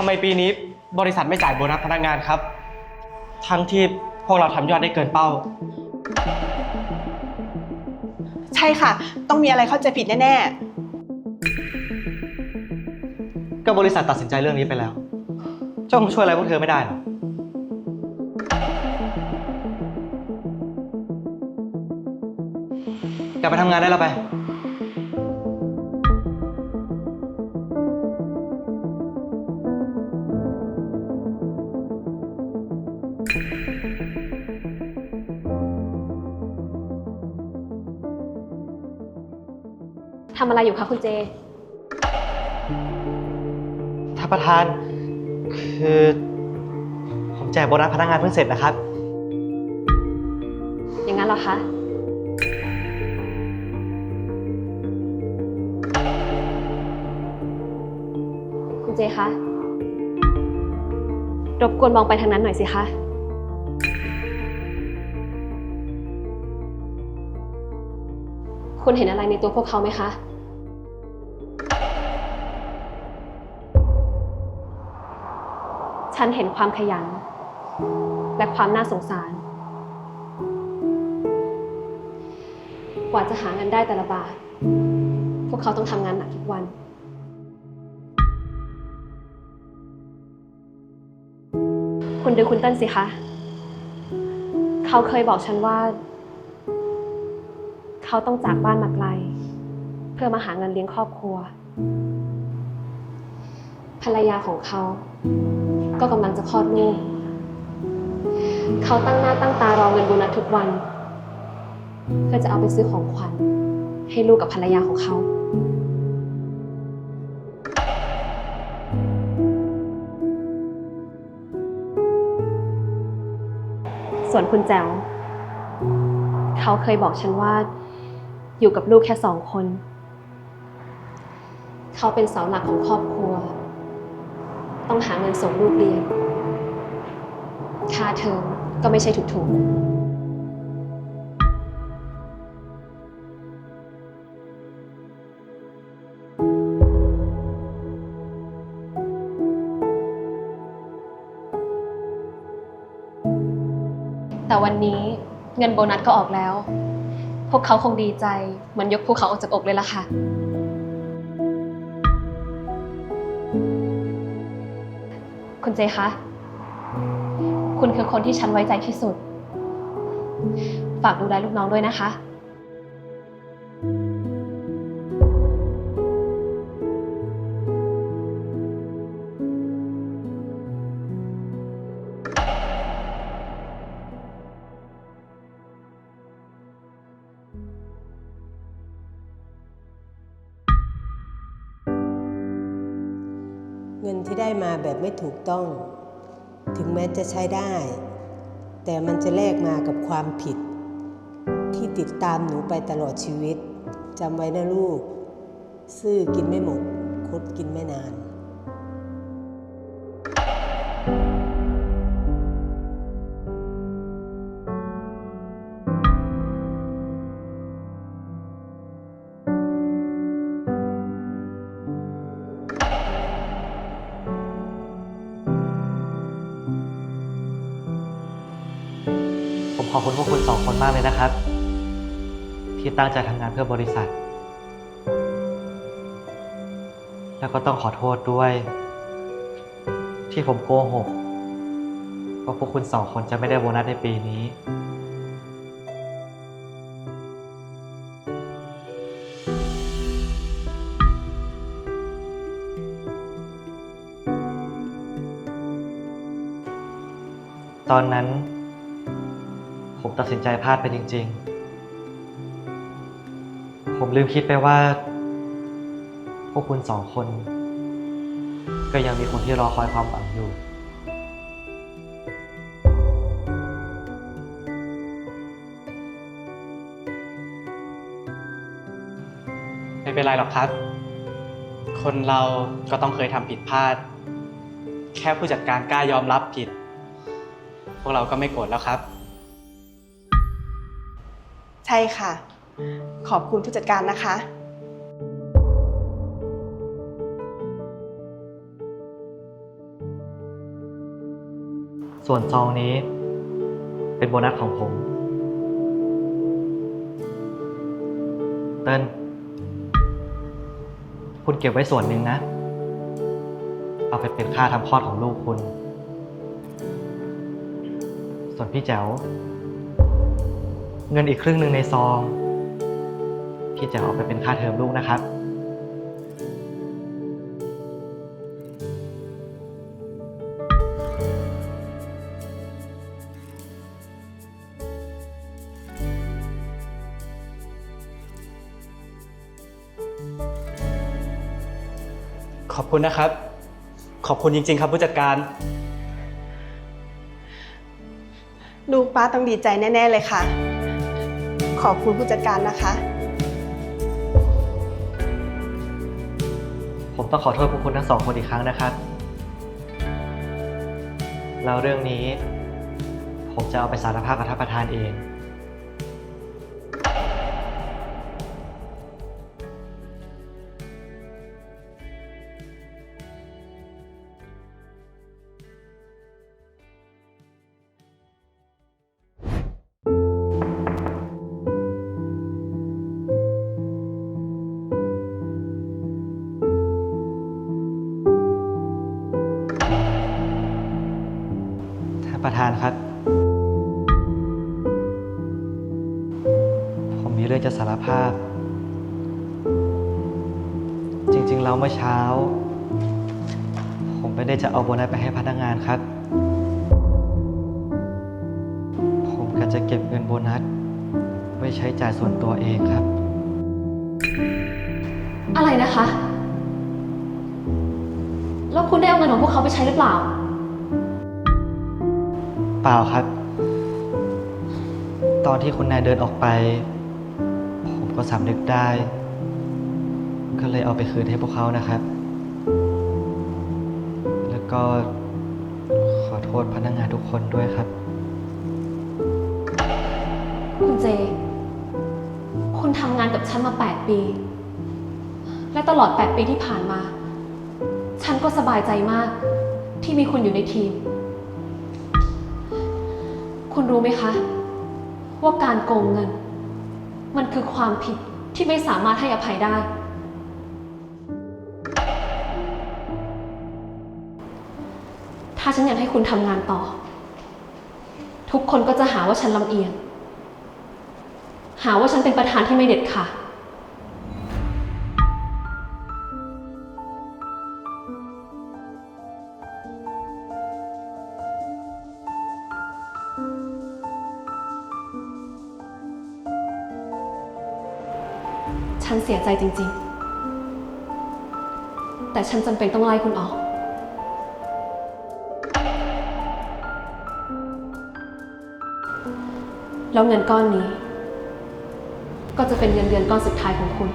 ทำไมปีนี้บริษัทไม่จ่ายโบนัสพนักงานครับ ทั้งที่พวกเราทำยอดได้เกินเป้า ใช่ค่ะ ต้องมีอะไรเข้าใจผิดแน่ก็บริษัทตัดสินใจเรื่องนี้ไปแล้ว เจ้าคงช่วยอะไรพวกเธอไม่ได้หรอก กลับไปทำงานได้แล้วไป ทำอะไรอยู่คะคุณเจ ท่านประธาน คือ ผมแจกโบนัสพนักงานเพิ่งเสร็จนะครับ อย่างนั้นเหรอคะ คุณเจคะ รบกวนมองไปทางนั้นหน่อยสิคะ คุณเห็นอะไรในตัวพวกเขาไหมคะ ฉันเห็นความขยัน และความน่าสงสาร กว่าจะหาเงินได้แต่ละบาท พวกเขาต้องทำงานหนักทุกวัน คุณดูคุณเติ้ลสิคะ เขาเคยบอกฉันว่า เขาต้องจากบ้านมาไกล เพื่อมาหาเงินเลี้ยงครอบครัว ภรรยาของเขา ก็กำลังจะคลอดลูก เขาตั้งหน้าตั้งตารอเงินโบนัสทุกวัน เพื่อจะเอาไปซื้อของขวัญ ให้ลูกกับภรรยาของเขาส่วนคุณแจ๋วเขาเคยบอกฉันว่า อยู่กับลูกแค่สองคน เขาเป็นเสาหลักของครอบครัว ต้องหาเงินส่งลูกเรียน ค่าเทอมก็ไม่ใช่ถูกๆแต่วันนี้เงินโบนัสก็ออกแล้ว พวกเขาคงดีใจเหมือนยกภูเขาออกจากอกเลยล่ะค่ะ คุณเจคะ คุณคือคนที่ฉันไว้ใจที่สุด ฝากดูแลลูกน้องด้วยนะคะ เงินที่ได้มาแบบไม่ถูกต้อง ถึงแม้จะใช้ได้ แต่มันจะแลกมากับความผิด ที่ติดตามหนูไปตลอดชีวิตจำไว้นะลูก ซื่อกินไม่หมดคดกินไม่นาน ขอบคุณพวกคุณสองคนมากเลยนะครับ ที่ตั้งใจทำงานเพื่อบริษัท แล้วก็ต้องขอโทษด้วย ที่ผมโกหกว่าพวกคุณสองคนจะไม่ได้โบนัสในปีนี้ ตอนนั้น ตัดสินใจพลาดไปจริง ๆ ผมลืมคิดไปว่า พวกคุณสองคน ก็ยังมีคนที่รอคอยความหวังอยู่ไม่เป็นไรหรอกครับ คนเราก็ต้องเคยทำผิดพลาด แค่ผู้จัดการกล้ายอมรับผิด พวกเราก็ไม่โกรธแล้วครับ ใช่ค่ะ ขอบคุณผู้จัดการนะคะ ส่วนซองนี้ เป็นโบนัสของผม เติ้ลคุณเก็บไว้ส่วนหนึ่งนะ เอาไปเป็นค่าทำคลอดของลูกคุณ ส่วนพี่แจ๋ว เงินอีกครึ่งหนึ่งในซองพี่จ๋วเอาไปเป็นค่าเทอมลูกนะครับ ขอบคุณนะครับ ขอบคุณจริง ๆ ครับผู้จัดการ ลูกป้าต้องดีใจแน่ ๆ เลยค่ะ ขอบคุณผู้จัดการนะคะ ผมต้องขอโทษพวกคุณทั้งสองคนอีกครั้งนะครับ แล้วเรื่องนี้ ผมจะเอาไปสารภาพกับท่านประธานเองานประธานครับ ผมมีเรื่องจะสารภาพ จริง ๆ แล้วเมื่อเช้า ผมไม่ได้จะเอาโบนัสไปให้พนักงานครับ ผมก็จะเก็บเงินโบนัส ไว้ใช้จ่ายส่วนตัวเองครับ อะไรนะคะ แล้วคุณได้เอาเงินของพวกเขาไปใช้หรือเปล่า เปล่าครับ ตอนที่คุณนายเดินออกไป ผมก็สำนึกได้ ก็เลยเอาไปคืนให้พวกเขานะครับ แล้วก็ขอโทษพนักงานทุกคนด้วยครับ คุณเจ คุณทำงานกับฉันมา 8 ปี และตลอด 8 ปีที่ผ่านมา ฉันก็สบายใจมากที่มีคุณอยู่ในทีม คุณรู้ไหมคะ ว่าการโกงเงิน มันคือความผิดที่ไม่สามารถให้อภัยได้ ถ้าฉันยังให้คุณทำงานต่อ ทุกคนก็จะหาว่าฉันลำเอียง หาว่าฉันเป็นประธานที่ไม่เด็ดขาด ฉันเสียใจจริง ๆ แต่ฉันจำเป็นต้องไล่คุณออก แล้วเงินก้อนนี้ ก็จะเป็นเงินเดือนก้อนสุดท้ายของคุณ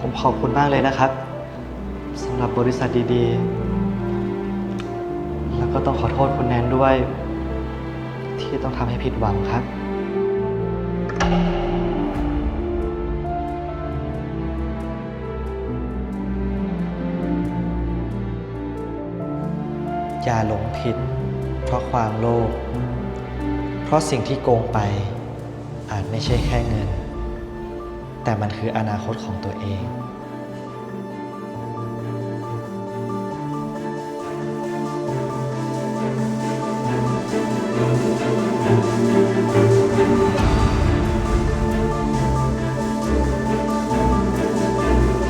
ผมขอบคุณมากเลยนะครับสำหรับบริษัทดีๆ แล้วก็ต้องขอโทษคุณแนนด้วย ที่ต้องทำให้ผิดหวังครับ อย่าหลงผิด เพราะความโลภเพราะสิ่งที่โกงไปอาจไม่ใช่แค่เงิน แต่มันคืออนาคตของตัวเอง